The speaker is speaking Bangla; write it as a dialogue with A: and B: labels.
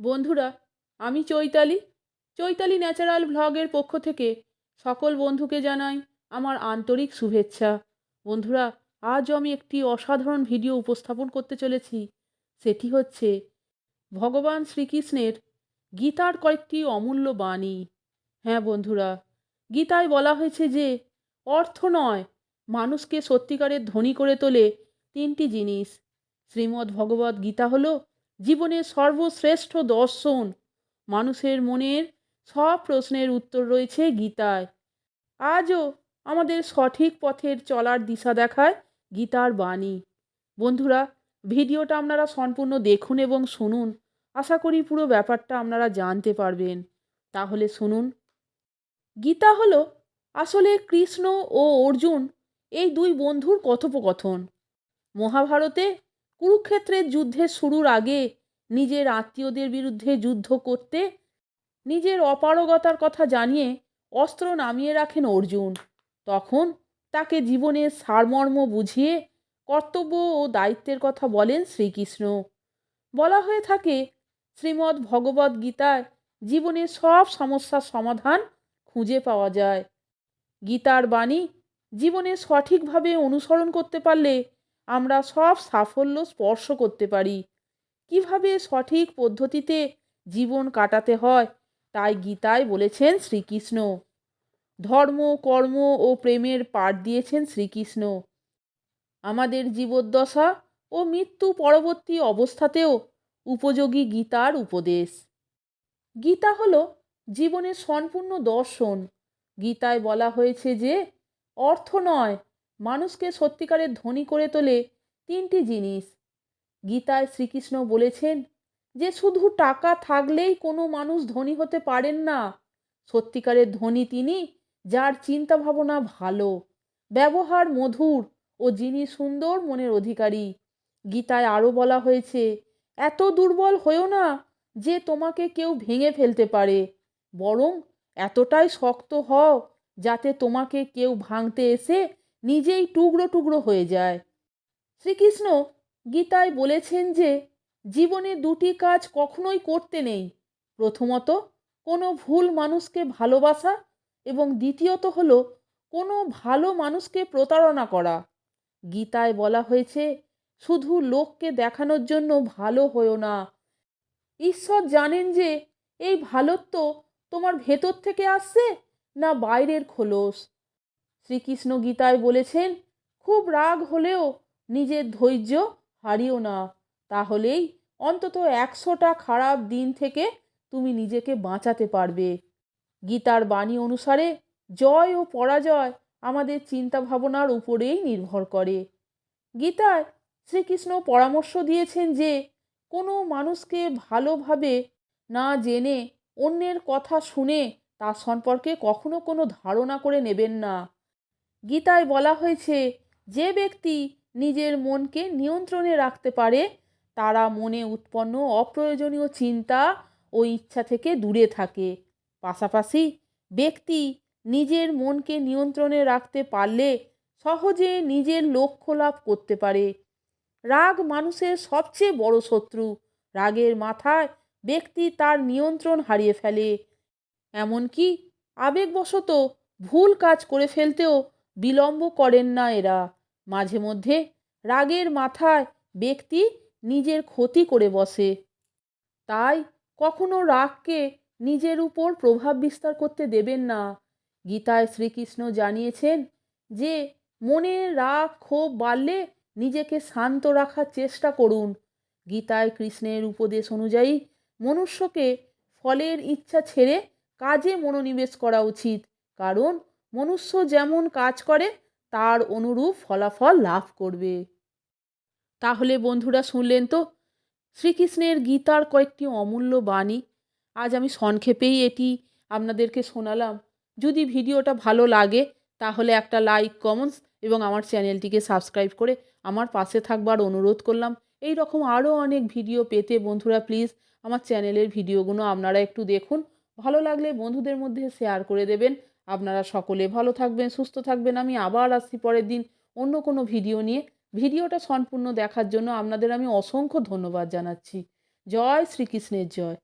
A: বন্ধুরা, আমি চৈতালি। চৈতালি ন্যাচারাল ভ্লগের পক্ষ থেকে সকল বন্ধুকে জানাই আমার আন্তরিক শুভেচ্ছা। বন্ধুরা, আজ আমি একটি অসাধারণ ভিডিও উপস্থাপন করতে চলেছি। সেটি হচ্ছে ভগবান শ্রীকৃষ্ণের গীতার কয়েকটি অমূল্য বাণী। হ্যাঁ বন্ধুরা, গীতায় বলা হয়েছে যে অর্থ নয় মানুষকে সত্যিকারের ধনী করে তোলে তিনটি জিনিস। শ্রীমদ্ ভগবদ্ গীতা হলো জীবনের সর্বশ্রেষ্ঠ দর্শন। মানুষের মনের সব প্রশ্নের উত্তর রয়েছে গীতায়। আজও আমাদের সঠিক পথের চলার দিশা দেখায় গীতার বাণী। বন্ধুরা, ভিডিওটা আপনারা সম্পূর্ণ দেখুন এবং শুনুন। আশা করি পুরো ব্যাপারটা আপনারা জানতে পারবেন। তাহলে শুনুন। গীতা হলো আসলে কৃষ্ণ ও অর্জুন এই দুই বন্ধুর কথোপকথন। মহাভারতে কুরুক্ষেত্রের যুদ্ধের শুরুর আগে নিজের আত্মীয়দের বিরুদ্ধে যুদ্ধ করতে, নিজের অপারগতার কথা জানিয়ে অস্ত্র নামিয়ে রাখেন অর্জুন। তখন তাকে জীবনের সারমর্ম বুঝিয়ে কর্তব্য ও দায়িত্বের কথা বলেন শ্রীকৃষ্ণ। বলা হয়ে থাকে, শ্রীমদ্ ভগবদ্ গীতায় জীবনের সব সমস্যার সমাধান খুঁজে পাওয়া যায়। গীতার বাণী জীবনে সঠিকভাবে অনুসরণ করতে পারলে আমরা সব সাফল্য স্পর্শ করতে পারি। কীভাবে সঠিক পদ্ধতিতে জীবন কাটাতে হয়, তাই গীতায় বলেছেন শ্রীকৃষ্ণ। ধর্ম, কর্ম ও প্রেমের পাঠ দিয়েছেন শ্রীকৃষ্ণ। আমাদের জীবদ্দশা ও মৃত্যু পরবর্তী অবস্থাতেও উপযোগী গীতার উপদেশ। গীতা হল জীবনের সম্পূর্ণ দর্শন। গীতায় বলা হয়েছে যে অর্থ নয় মানুষকে সত্যিকারের ধনী করে তোলে তিনটি জিনিস। গীতায় শ্রীকৃষ্ণ বলেছেন যে, শুধু টাকা থাকলেই কোনো মানুষ ধনী হতে পারেন না। সত্যিকারের ধনী তিনি যার চিন্তা ভাবনা ভালো, ব্যবহার মধুর ও যিনি সুন্দর মনের অধিকারী। গীতায় আরও বলা হয়েছে, এত দুর্বল হয়েও না যে তোমাকে কেউ ভেঙে ফেলতে পারে। বরং এতটাই শক্ত হও যাতে তোমাকে কেউ ভাঙতে এসে নিজেই টুকরো টুকরো হয়ে যায়। শ্রীকৃষ্ণ গীতায় বলেছেন যে, জীবনে দুটি কাজ কখনোই করতে নেই। প্রথমত, কোনো ভুল মানুষকে ভালোবাসা এবং দ্বিতীয়ত হলো, কোনো ভালো মানুষকে প্রতারণা করা। গীতায় বলা হয়েছে, শুধু লোককে দেখানোর জন্য ভালো হয়েও না। ঈশ্বর জানেন যে, এই ভালোত্ব তোমার ভেতর থেকে আসছে না বাইরের খোলস। শ্রীকৃষ্ণ গীতায় বলেছেন, খুব রাগ হলেও নিজের ধৈর্য হারিও না। তাহলেই অন্তত একশোটা খারাপ দিন থেকে তুমি নিজেকে বাঁচাতে পারবে। গীতার বাণী অনুসারে জয় ও পরাজয় আমাদের চিন্তা ভাবনার উপরেই নির্ভর করে। গীতায় শ্রীকৃষ্ণ পরামর্শ দিয়েছেন যে, কোনো মানুষকে ভালোভাবে না জেনে অন্যের কথা শুনে তার সম্পর্কে কখনো কোনো ধারণা করে নেবেন না। গীতায় বলা হয়েছে, যে ব্যক্তি নিজের মনকে নিয়ন্ত্রণে রাখতে পারে, তারা মনে উৎপন্ন অপ্রয়োজনীয় চিন্তা ও ইচ্ছা থেকে দূরে থাকে। পাশাপাশি, ব্যক্তি নিজের মনকে নিয়ন্ত্রণে রাখতে পারলে সহজে নিজের লক্ষ্য লাভ করতে পারে। রাগ মানুষের সবচেয়ে বড় শত্রু। রাগের মাথায় ব্যক্তি তার নিয়ন্ত্রণ হারিয়ে ফেলে। এমনকি আবেগবশত ভুল কাজ করে ফেলতেও বিলম্ব করেন না এরা। মাঝে মধ্যে রাগের মাথায় ব্যক্তি নিজের ক্ষতি করে বসে। তাই কখনো রাগকে নিজের উপর প্রভাব বিস্তার করতে দেবেন না। গীতায় শ্রীকৃষ্ণ জানিয়েছেন যে, মনে রাগ ক্ষোভ বাড়লে নিজেকে শান্ত রাখার চেষ্টা করুন। গীতায় কৃষ্ণের উপদেশ অনুযায়ী মনুষ্যকে ফলের ইচ্ছা ছেড়ে কাজে মনোনিবেশ করা উচিত। কারণ মনুষ্য যেমন কাজ করে, তার অনুরূপ ফলাফল লাভ করবে। তাহলে বন্ধুরা শুনলেন তো, শ্রীকৃষ্ণের গীতার কয়েকটি অমূল্য বাণী। আজ আমি সংক্ষেপেই এটি আপনাদেরকে শোনালাম। যদি ভিডিওটা ভালো লাগে, তাহলে একটা লাইক, কমেন্টস এবং আমার চ্যানেলটিকে সাবস্ক্রাইব করে আমার পাশে থাকবার অনুরোধ করলাম। এই রকম আরও অনেক ভিডিও পেতে বন্ধুরা প্লিজ আমার চ্যানেলের ভিডিওগুলো আপনারা একটু দেখুন। ভালো লাগলে বন্ধুদের মধ্যে শেয়ার করে দেবেন। আপনারা সকলে ভালো থাকবেন, সুস্থ থাকবেন। আমি আবার আসছি পরের দিন অন্য কোনো ভিডিও নিয়ে। ভিডিওটা সম্পূর্ণ দেখার জন্য আপনাদের আমি অসংখ্য ধন্যবাদ জানাচ্ছি। জয় শ্রীকৃষ্ণের জয়।